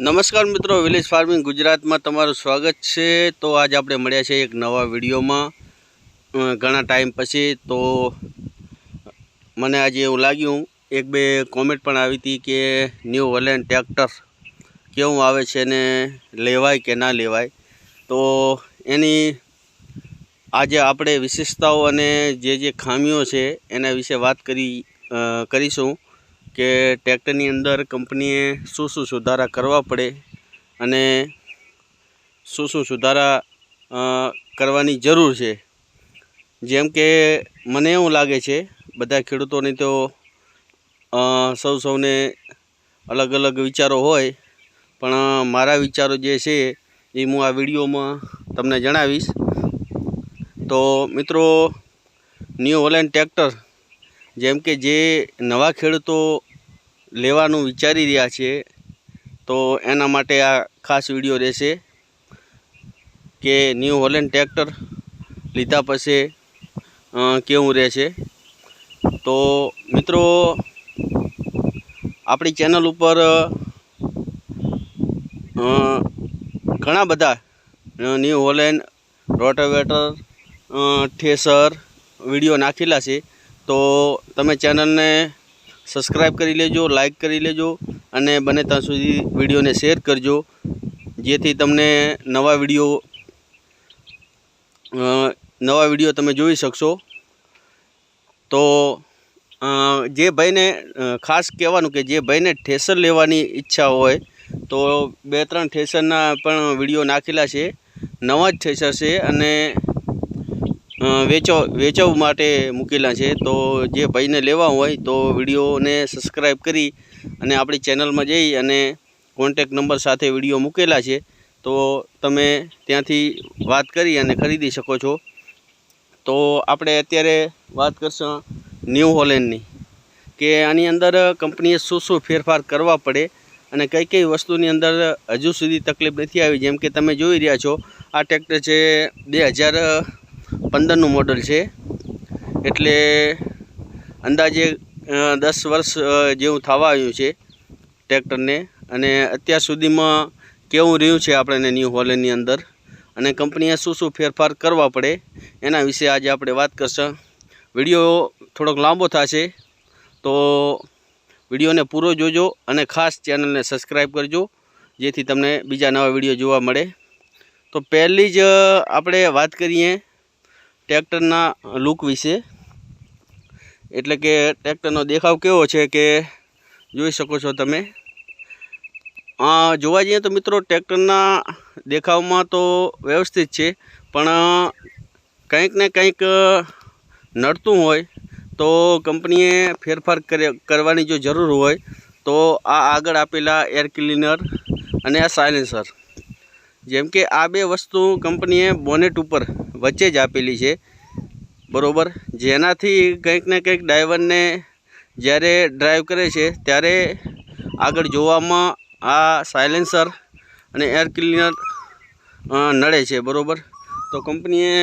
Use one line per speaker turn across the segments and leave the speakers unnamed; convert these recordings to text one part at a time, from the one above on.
નમસ્કાર મિત્રો village farming ગુજરાતમાં તમારું સ્વાગત છે. તો આજ આપણે મળ્યા છે એક નવા વિડીયોમાં. ઘણા ટાઈમ પછી તો મને આજે એવું લાગ્યું, એક બે કોમેન્ટ પણ આવી હતી કે ન્યૂ વલેન ટ્રેક્ટર કેવું આવે છે ને, લેવાય કે ના લેવાય? તો એની આજે આપણે વિશેષતાઓ અને જે જે ખામીઓ છે એના વિશે વાત કરી કરીશું. કે ટ્રેક્ટરની અંદર કંપનીએ શું શું સુધારા કરવા પડે અને શું શું સુધારા કરવાની જરૂર છે. જેમ કે મને એવું લાગે છે, બધા ખેડૂતોની તો સૌ સૌને અલગ અલગ વિચારો હોય, પણ મારા વિચારો જે છે એ હું આ વિડીયોમાં તમને જણાવીશ. તો મિત્રો, ન્યૂ હોલેન્ડ ટ્રેક્ટર જેમ કે જે નવા ખેડૂતો લેવાનું વિચારી રહ્યા છે, તો એના માટે આ ખાસ વીડિયો રહેશે કે ન્યૂ હોલેન્ડ ટ્રેક્ટર લીધા પછી કેવું રહેશે. તો મિત્રો, આપણી ચેનલ ઉપર ઘણા બધા ન્યૂ હોલેન્ડ રોટાવેટર ઠેસર વીડિયો નાખેલા છે. તો તમે ચેનલને સબસ્ક્રાઈબ કરી લેજો, લાઇક કરી લેજો અને બને ત્યાં સુધી વિડીયોને શેર કરજો. જેથી તમને નવા વીડિયો નવા વીડિયો તમે જોઈ શકશો. તો જે ભાઈને ખાસ કહેવાનું કે જે ભાઈને ઠેસર લેવાની ઈચ્છા હોય, તો બે ત્રણ ઠેસરના પણ વીડિયો નાખેલા છે. નવા જ ઠેસર છે અને વેચો, વેચવ માટે મૂકેલા છે. તો જે ભાઈને લેવા હોય તો વિડીયોને સબસ્ક્રાઈબ કરી અને આપણી ચેનલમાં જઈ અને કોન્ટેક નંબર સાથે વીડિયો મૂકેલા છે. તો તમે ત્યાંથી વાત કરી અને ખરીદી શકો છો. તો આપણે અત્યારે વાત કરશું ન્યૂ હોલેન્ડની કે આની અંદર કંપનીએ શું શું ફેરફાર કરવા પડે અને કઈ કઈ વસ્તુની અંદર હજુ સુધી તકલીફ નથી આવી. જેમ કે તમે જોઈ રહ્યા છો, આ ટ્રેક્ટર છે બે હજાર પંદરનું મોડલ છે. એટલે અંદાજે દસ વર્ષ જેવું થવા આવ્યું છે ટ્રેક્ટરને. અને અત્યાર સુધીમાં કેવું રહ્યું છે આપણે ન્યૂ હોલેન્ડની અંદર? અને કંપનીએ શું શું ફેરફાર કરવા પડે? એના વિશે આજે આપણે વાત કરશું. વીડિયો થોડોક લાંબો થશે, તો વિડીયોને પૂરો જોજો અને ખાસ ચેનલને સબસ્ક્રાઈબ કરજો, જેથી તમને બીજા નવા વીડિયો જોવા મળે. તો પહેલી જ આપણે વાત કરીએ ટ્રેક્ટરના લુક વિશે. એટલે કે ટ્રેક્ટરનો દેખાવ કેવો છે કે જોઈ શકો છો તમે. જોવા જઈએ તો મિત્રો ટ્રેક્ટરના દેખાવમાં તો વ્યવસ્થિત છે, પણ કંઈક ને કંઈક નડતું હોય તો કંપનીએ ફેરફાર કરે, કરવાની જો જરૂર હોય તો આ આગળ આપેલા એર ક્લીનર અને આ સાયલેન્સર જેમ કે આ બે વસ્તુ કંપનીએ બોનેટ ઉપર વચ્ચે જ આપેલી છે. બરાબર? જેનાથી કંઈક ને કંઈક ડ્રાઈવરને જ્યારે ડ્રાઈવ કરે છે, ત્યારે આગળ જોવામાં આ સાયલેન્સર અને એર ક્લીનર નડે છે, બરાબર? તો કંપનીએ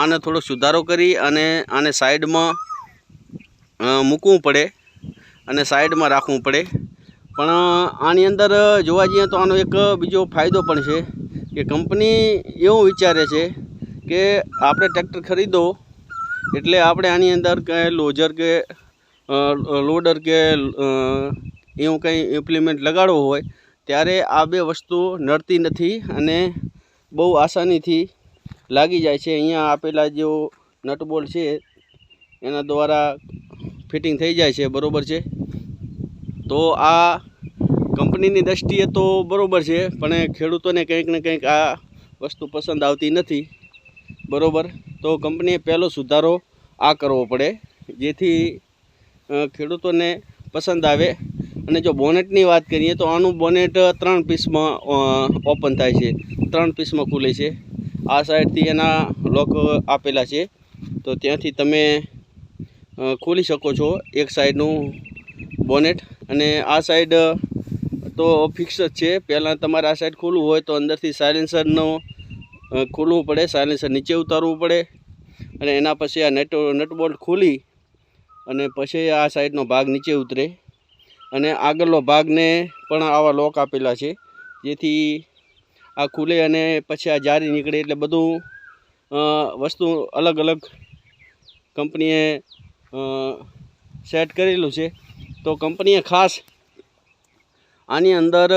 આને થોડો સુધારો કરી અને આને સાઈડમાં મૂકવું પડે અને સાઈડમાં રાખવું પડે. પણ આની અંદર જોવા જઈએ તો આનો એક બીજો ફાયદો પણ છે કે કંપની એવું વિચારે છે કે આપણે ટ્રેક્ટર ખરીદો એટલે આપણે આની અંદર કંઈ લોજર કે લોડર કે એવું કંઈ ઇમ્પ્લિમેન્ટ લગાડવું હોય, ત્યારે આ બે વસ્તુ નડતી નથી અને બહુ આસાનીથી લાગી જાય છે. અહીંયા આપેલા જેઓ નટબોલ્ટ છે, એના દ્વારા ફિટિંગ થઈ જાય છે. બરોબર છે? તો આ કંપનીની દૃષ્ટિએ તો બરોબર છે, પણ ખેડૂતોને કંઈક ને કંઈક આ વસ્તુ પસંદ આવતી નથી. બરાબર? તો કંપનીએ પહેલો સુધારો આ કરવો પડે, જેથી ખેડૂતોને પસંદ આવે. અને જો બોનેટની વાત કરીએ તો આનું બોનેટ ત્રણ પીસમાં ઓપન થાય છે. ત્રણ પીસમાં ખુલે છે. આ સાઈડથી એના લોક આપેલા છે. તો ત્યાંથી તમે ખોલી શકો છો એક સાઈડનું બોનેટ અને આ સાઈડ તો ફિક્સ જ છે. પહેલાં તમારે આ સાઈડ ખોલવું હોય તો અંદરથી સાયલેન્સરનું ખોલવું પડે. સાયલેન્સર નીચે ઉતારવું પડે. અને એના પછી આ નટ નટબોલ્ટ ખોલી અને પછી આ સાઈડનો ભાગ નીચે ઉતરે. અને આગળનો ભાગને પણ આવા લોક આપેલા છે. જેથી આ ખુલે અને પછી આ જારી નીકળે એટલે બધું વસ્તુ અલગ અલગ કંપનીએ સેટ કરેલું છે. તો કંપનીએ ખાસ આની અંદર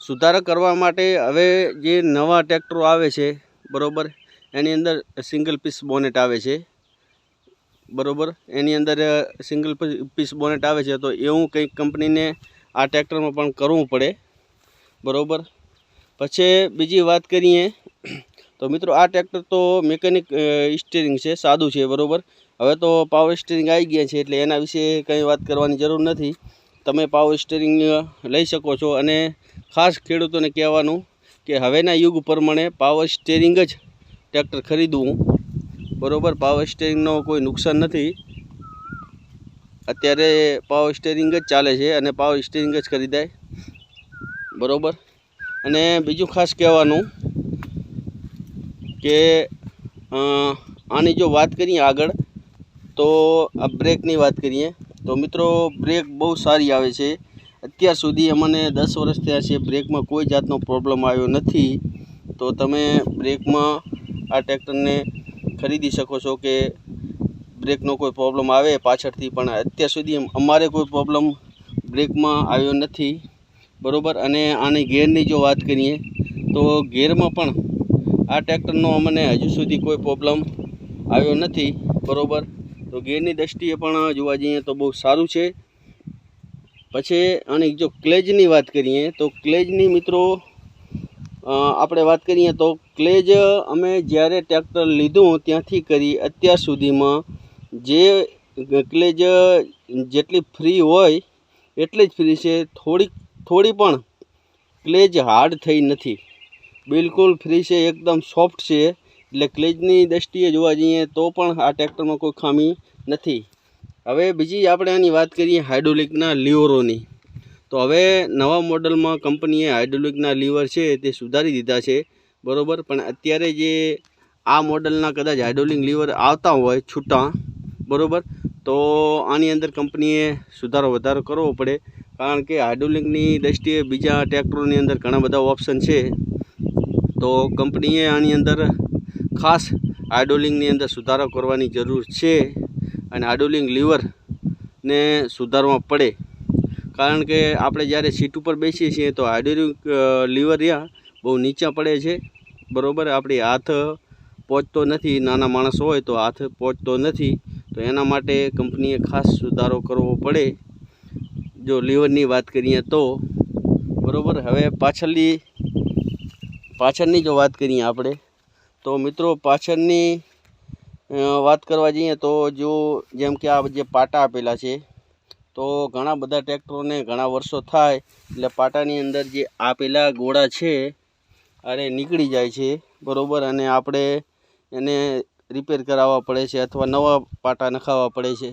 સુધારો કરવા માટે હવે જે નવા ટ્રેક્ટરો આવે છે, બરોબર, એની અંદર સિંગલ પીસ બોનેટ આવે છે, બરોબર, એની અંદર સિંગલ પીસ બોનેટ આવે છે, તો એવું કંઈક કંપનીને આ ટ્રેક્ટરમાં પણ કરવું પડે, બરોબર. પછી બીજી વાત કરીએ, તો મિત્રો આ ટ્રેક્ટર તો મેકેનિક સ્ટીરિંગ છે, સાદું છે, બરોબર. હવે તો પાવર સ્ટીરિંગ આવી ગયા છે, એટલે એના વિશે કંઈ વાત કરવાની જરૂર નથી. તમે પાવર સ્ટેરિંગ લઈ શકો છો. અને ખાસ ખેડૂતોને કહેવાનું કે હવેના યુગ પ્રમાણે પાવર સ્ટેરિંગ જ ટ્રેક્ટર ખરીદવું. બરાબર? પાવર સ્ટેરિંગનો કોઈ નુકસાન નથી. અત્યારે પાવર સ્ટેરિંગ જ ચાલે છે અને પાવર સ્ટેરિંગ જ ખરીદાય. બરાબર? અને બીજું ખાસ કહેવાનું કે આની જો વાત કરીએ આગળ, તો આ બ્રેકની વાત કરીએ. તો મિત્રો બ્રેક બહુ સારી આવે છે. અત્યાર સુધી અમને દસ વર્ષ થયા છે બ્રેકમાં કોઈ જાતનો પ્રોબ્લેમ આવ્યો નથી. તો તમે બ્રેકમાં આ ટ્રેક્ટરને ખરીદી શકો છો કે બ્રેકનો કોઈ પ્રોબ્લેમ આવે પાછળથી, પણ અત્યાર સુધી અમારે કોઈ પ્રોબ્લેમ બ્રેકમાં આવ્યો નથી. બરાબર? અને આની ગેરની જો વાત કરીએ, તો ગેરમાં પણ આ ટ્રેક્ટરનો અમને હજુ સુધી કોઈ પ્રોબ્લેમ આવ્યો નથી. બરોબર? તો ગેરની દ્રષ્ટિએ પણ જોવા જઈએ તો બહુ સારું છે. પછી અને જો ક્લેજની વાત કરીએ તો ક્લેજની મિત્રો આપણે વાત કરીએ તો ક્લેજ અમે જ્યારે ટ્રેક્ટર લીધું ત્યાંથી કરી અત્યાર સુધીમાં જે ક્લેજ જેટલી ફ્રી હોય એટલી જ ફ્રી છે. થોડીક, થોડી પણ ક્લેજ હાર્ડ થઈ નથી. બિલકુલ ફ્રી છે, એકદમ સોફ્ટ છે. એટલે ક્લેજની દ્રષ્ટિએ જોવા જઈએ તો પણ આ ટ્રેક્ટરમાં કોઈ ખામી નથી. હવે બીજી આપણે આની વાત કરીએ હાઇડ્રોલિકના લીવરોની. તો હવે નવા મોડલમાં કંપનીએ હાઇડ્રોલિકના લીવર છે તે સુધારી દીધા છે, બરાબર? પણ અત્યારે જે આ મોડલના કદાચ હાઇડ્રોલિક લીવર આવતા હોય, છૂટા, બરાબર? તો આની અંદર કંપનીએ સુધારો વધારો કરવો પડે, કારણ કે હાઇડ્રોલિકની દ્રષ્ટિએ બીજા ટ્રેક્ટરોની અંદર ઘણા બધા ઓપ્શન છે. તો કંપનીએ આની અંદર ખાસ આઇડોલિંગની અંદર સુધારો કરવાની જરૂર છે અને આઇડોલિંગ લીવરને સુધારવા પડે. કારણ કે આપણે જ્યારે સીટ ઉપર બેસીએ છીએ તો આઇડોલિંગ લીવર રહ્યા બહુ નીચા પડે છે. બરાબર? આપણી હાથ પહોંચતો નથી. નાના માણસ હોય તો હાથ પહોંચતો નથી. તો એના માટે કંપનીએ ખાસ સુધારો કરવો પડે. જો લીવરની વાત કરીએ તો, બરાબર? હવે પાછળની પાછળની જો વાત કરીએ આપણે તો મિત્રો પાછળની વાત કરવા જઈએ તો જો જેમ કે આ જે પાટા આપેલા છે, તો ઘણા બધા ટ્રેક્ટરોને ઘણા વર્ષો થાય એટલે પાટાની અંદર જે આપેલા ગોળા છે, અરે નીકળી જાય છે, બરાબર? અને આપણે એને રિપેર કરાવવા પડે છે અથવા નવા પાટા નખાવવા પડે છે.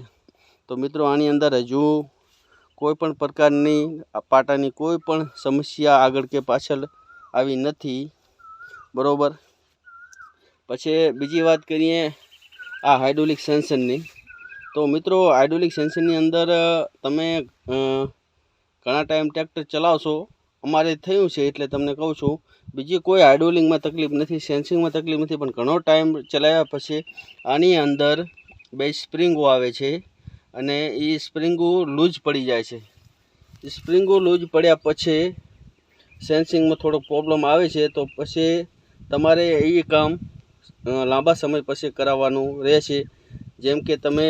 તો મિત્રો આની અંદર હજુ કોઈ પણ પ્રકારની પાટાની કોઈ પણ સમસ્યા આગળ કે પાછળ આવી નથી, બરોબર? પછી બીજી વાત કરીએ આ હાઇડ્રોલિક સેન્સરની તો મિત્રો હાઇડ્રોલિક સેન્સરની અંદર તમે ઘણા ટાઈમ ટ્રેક્ટર ચલાવશો. અમારે થયું છે એટલે તમને કહું છું, બીજી કોઈ હાઇડ્રોલિંગમાં તકલીફ નથી સેન્સિંગમાં તકલીફ નથી, પણ ઘણો ટાઈમ ચલાવ્યા પછી આની અંદર બે સ્પ્રિંગો આવે છે અને એ સ્પ્રિંગો લૂઝ પડી જાય છે. સ્પ્રિંગો લૂઝ પડ્યા પછી સેન્સિંગમાં થોડો પ્રોબ્લેમ આવે છે, તો પછી તમારે એ કામ લાંબા સમય પછી કરાવવાનું રહેશે. જેમ કે તમે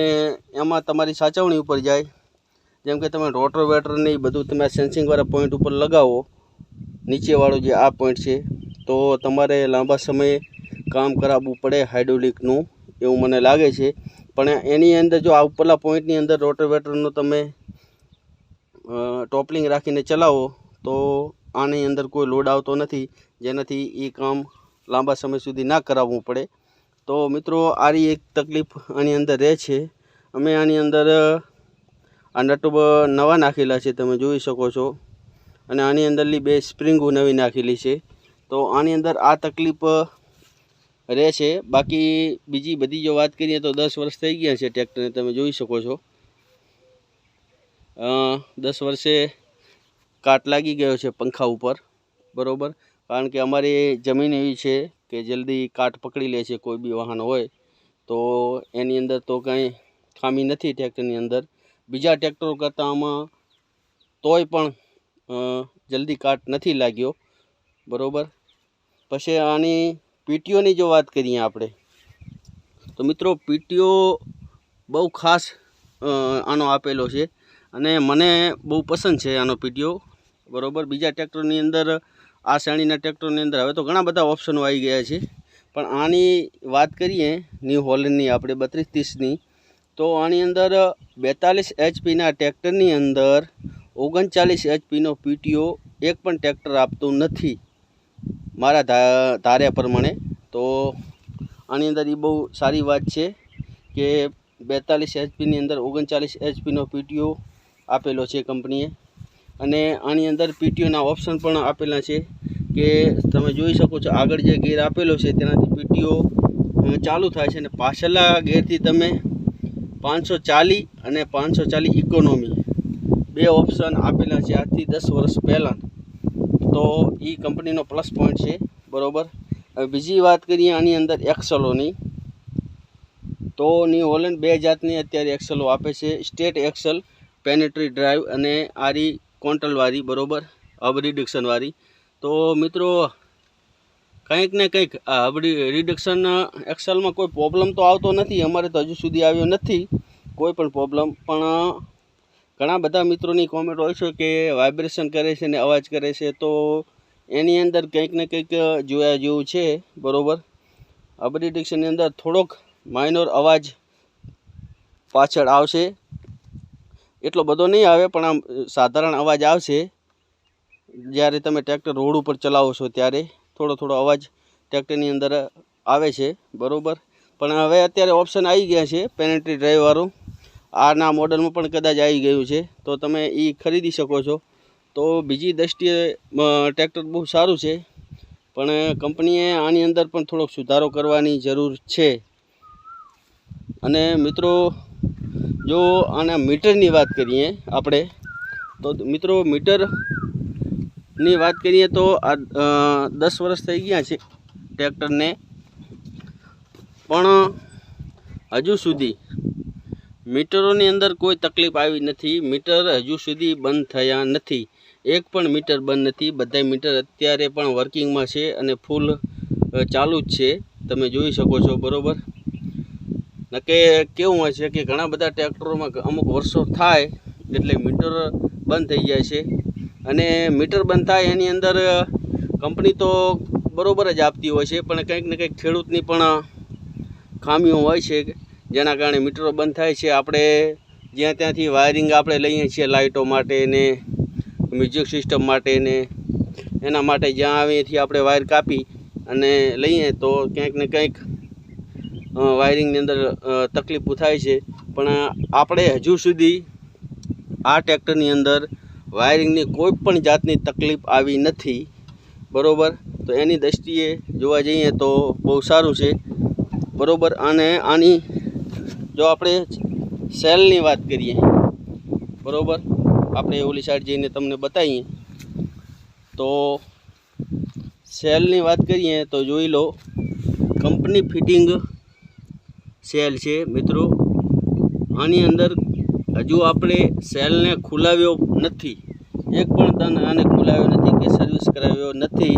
એમાં તમારી સાચવણી ઉપર જાય. જેમ કે તમે રોટર વેટર ને બધું તમે સેન્સિંગવાળા પોઈન્ટ ઉપર લગાવો. નીચેવાળું જે આ પોઈન્ટ છે, તો તમારે લાંબા સમયે કામ કરાવવું પડે હાઇડ્રોલિકનું એવું મને લાગે છે. પણ એની અંદર જો આ ઉપરલા પોઈન્ટની અંદર રોટર વેટરનું તમે ટોપલિંગ રાખીને ચલાવો, તો આની અંદર કોઈ લોડ આવતો નથી. જેનાથી એ કામ લાંબા સમય સુધી ના કરાવવું પડે. તો મિત્રો, આરી એક તકલીફ આની અંદર રહે છે. અમે આની અંદર આ નટુબ નવા નાખેલા છે, તમે જોઈ શકો છો. અને આની અંદરની બે સ્પ્રિંગો નવી નાખેલી છે. તો આની અંદર આ તકલીફ રહે છે. બાકી બીજી બધી જો વાત કરીએ તો દસ વર્ષ થઈ ગયા છે ટ્રેક્ટરને, તમે જોઈ શકો છો. દસ વર્ષે કાટ લાગી ગયો છે પંખા ઉપર. બરોબર? કારણ કે અમારી જમીન એવી છે કે જલ્દી કાટ પકડી લે છે, કોઈ બી વાહન હોય, તો એની અંદર તો કંઈ ખામી નથી ટ્રેક્ટરની અંદર. બીજા ટ્રેક્ટરો કરતાં આમાં તોય પણ જલ્દી કાટ નથી લાગ્યો. બરાબર? પછી આની પીટીઓની જો વાત કરીએ આપણે, તો મિત્રો પીટીઓ બહુ ખાસ આનો આપેલો છે અને મને બહુ પસંદ છે આનો પીટીઓ. બરાબર? બીજા ટ્રેક્ટરની અંદર આ શ્રેણીના ટ્રેક્ટરની અંદર હવે તો ઘણા બધા ઓપ્શનો આવી ગયા છે. પણ આની વાત કરીએ ન્યૂ હોલેન્ડની આપણે બત્રીસ ત્રીસની, તો આની અંદર બેતાલીસ એચપીના ટ્રેક્ટરની અંદર ઓગણચાલીસ એચપીનો પીટીઓ એક પણ ટ્રેક્ટર આપતું નથી મારા ધાર્યા પ્રમાણે. તો આની અંદર એ બહુ સારી વાત છે કે બેતાલીસ એચપીની અંદર ઓગણચાલીસ એચપીનો પીટીઓ આપેલો છે કંપનીએ. અને આની અંદર પીટીઓના ઓપ્શન પણ આપેલા છે કે તમે જોઈ શકો છો આગળ જે ગેર આપેલો છે તેનાથી પીટીઓ ચાલુ થાય છે અને પાછળના ગેરથી તમે પાંચસો ચાલીસ અને પાંચસો ચાલી ઇકોનોમી બે ઓપ્શન આપેલા છે આજથી દસ વર્ષ પહેલાં. તો એ કંપનીનો પ્લસ પોઈન્ટ છે, બરાબર? હવે બીજી વાત કરીએ આની અંદર એક્સલોની. તો ન્યૂ હોલેન્ડ બે જાતની અત્યારે એક્સલો આપે છે, સ્ટેટ એક્સલ, પેનેટ્રી ડ્રાઈવ અને આરી કોન્ટલવાળી બરોબર? હબ રિડક્શનવાળી. તો મિત્રો, કંઈક ને કંઈક આ હબ રિડક્શન, એક્સલમાં કોઈ પ્રોબ્લેમ તો આવતો નથી. અમારે તો હજુ સુધી આવ્યો નથી કોઈ પણ પ્રોબ્લેમ. પણ ઘણા બધા મિત્રોની કોમેન્ટ હોય છે કે વાઇબ્રેશન કરે છે ને અવાજ કરે છે. તો એની અંદર કંઈક ને કંઈક જોયા જેવું છે, બરાબર? હબ રિડક્શનની અંદર થોડોક માઇનોર અવાજ પાછળ આવશે. એટલો બધો નહીં આવે પણ આમ સાધારણ અવાજ આવશે. જ્યારે તમે ટ્રેક્ટર રોડ ઉપર ચલાવો છો ત્યારે થોડો થોડો અવાજ ટ્રેક્ટરની અંદર આવે છે બરાબર? પણ હવે અત્યારે ઓપ્શન આવી ગયા છે પેનેટ્રી ડ્રાઈવવાળું આના મોડલમાં પણ કદાચ આવી ગયું છે. તો તમે એ ખરીદી શકો છો. તો બીજી દૃષ્ટિએ અ, ટ્રેક્ટર બહુ સારું છે પણ કંપનીએ આની અંદર પણ થોડોક સુધારો કરવાની જરૂર છે. અને મિત્રો જો આના મીટરની વાત કરીએ આપણે, તો મિત્રો મીટરની વાત કરીએ તો આ દસ વર્ષ થઈ ગયા છે ટ્રેક્ટરને. પણ હજુ સુધી મીટરોની અંદર કોઈ તકલીફ આવી નથી. મીટર હજુ સુધી બંધ થયા નથી. એક પણ મીટર બંધ નથી. બધા મીટર અત્યારે પણ વર્કિંગમાં છે અને ફૂલ ચાલુ જ છે. તમે જોઈ શકો છો, બરોબર? નકે કેવું હોય છે કે ઘણા બધા ટ્રેક્ટરોમાં અમુક વર્ષો થાય, એટલે મીટર બંધ થઈ જાય છે. અને મીટર બંધ થાય એની અંદર કંપની તો બરાબર જ આપતી હોય છે, પણ કંઈક ને કંઈક ખેડૂતની પણ ખામીઓ હોય છે, જેના કારણે મીટરો બંધ થાય છે. આપણે જ્યાં ત્યાંથી વાયરિંગ આપણે લઈએ છીએ લાઇટો માટે ને મ્યુઝિક સિસ્ટમ માટે ને, એના માટે જ્યાં આવીએથી આપણે વાયર કાપી અને લઈએ તો ક્યાંક ને કંઈક વાયરિંગની અંદર તકલીફો થાય છે. પણ આપણે હજુ સુધી આ ટ્રેક્ટરની અંદર વાયરિંગની કોઈ પણ જાતની તકલીફ આવી નથી. બરાબર? તો એની દૃષ્ટિએ જોવા જઈએ તો બહુ સારું છે. બરાબર? અને આની, જો આપણે સેલની વાત કરીએ, બરોબર? આપણે ઓલી સાઈડ જઈને તમને બતાવીએ. તો સેલની વાત કરીએ તો જોઈ લો, કંપની ફિટિંગ સેલ છે, મિત્રો. આની અંદર હજુ આપણે સેલને ખુલાવ્યો નથી. એક પણ તન આને ખુલાવ્યો નથી કે સર્વિસ કરાવ્યો નથી.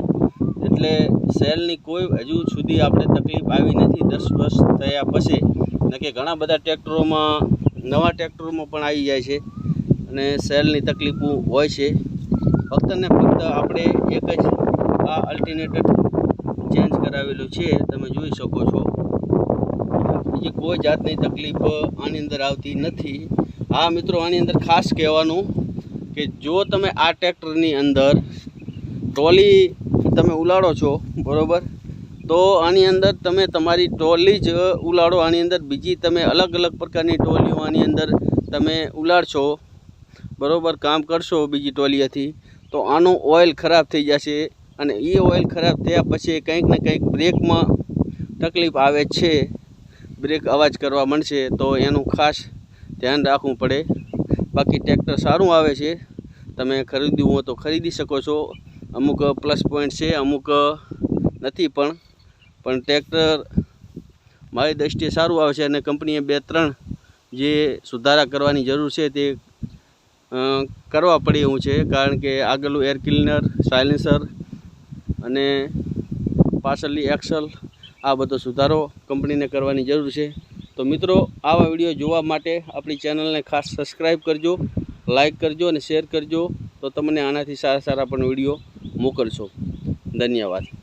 એટલે સેલની કોઈ હજુ સુધી આપણે તકલીફ આવી નથી. દસ વર્ષ થયા પછી. નકે ઘણા બધા ટ્રેક્ટરોમાં, નવા ટ્રેક્ટરોમાં પણ આવી જાય છે. અને સેલની તકલીફો હોય છે. ફક્ત ને ફક્ત આપણે એક જ આ અલ્ટરનેટર ચેન્જ કરાવેલું છે. તમે જોઈ શકો છો. બીજી કોઈ જાતની તકલીફ આની અંદર આવતી નથી. હા, મિત્રો, આની અંદર ખાસ કહેવાનું કે જો તમે આ ટ્રેક્ટરની અંદર ટ્રોલી તમે ઉલાડો છો, બરાબર? તો આની અંદર તમે તમારી ટ્રોલી જ ઉલાડો આની અંદર બીજી તમે અલગ અલગ પ્રકારની ટ્રોલીઓ આની અંદર તમે ઉલાડશો બરોબર? કામ કરશો બીજી ટ્રોલીએથી, તો આનું ઓઇલ ખરાબ થઈ જશે અને એ ઓઇલ ખરાબ થયા પછી કંઈક ને કંઈક બ્રેકમાં તકલીફ આવે છે. બ્રેક અવાજ કરવા મળશે તો એનું ખાસ ધ્યાન રાખવું પડે. બાકી ટ્રેક્ટર સારું આવે છે. તમે ખરીદવું હોય તો ખરીદી શકો છો. અમુક પ્લસ પોઈન્ટ છે, અમુક નથી પણ પણ ટ્રેક્ટર મારી દૃષ્ટિએ સારું આવે છે અને કંપનીએ બે ત્રણ જે સુધારા કરવાની જરૂર છે તે કરવા પડે એવું છે. કારણ કે આગળનું એર ક્લીનર, સાયલેન્સર અને પાછળની એક્સલ આ બધો સુધારો કંપનીને કરવાની જરૂર છે. તો મિત્રો, આવા વીડિયો જોવા માટે આપણી ચેનલને ખાસ સબસ્ક્રાઈબ કરજો લાઈક કરજો અને શેર કરજો. તો તમને આનાથી સારા સારા પણ વીડિયો મોકલશો. ધન્યવાદ.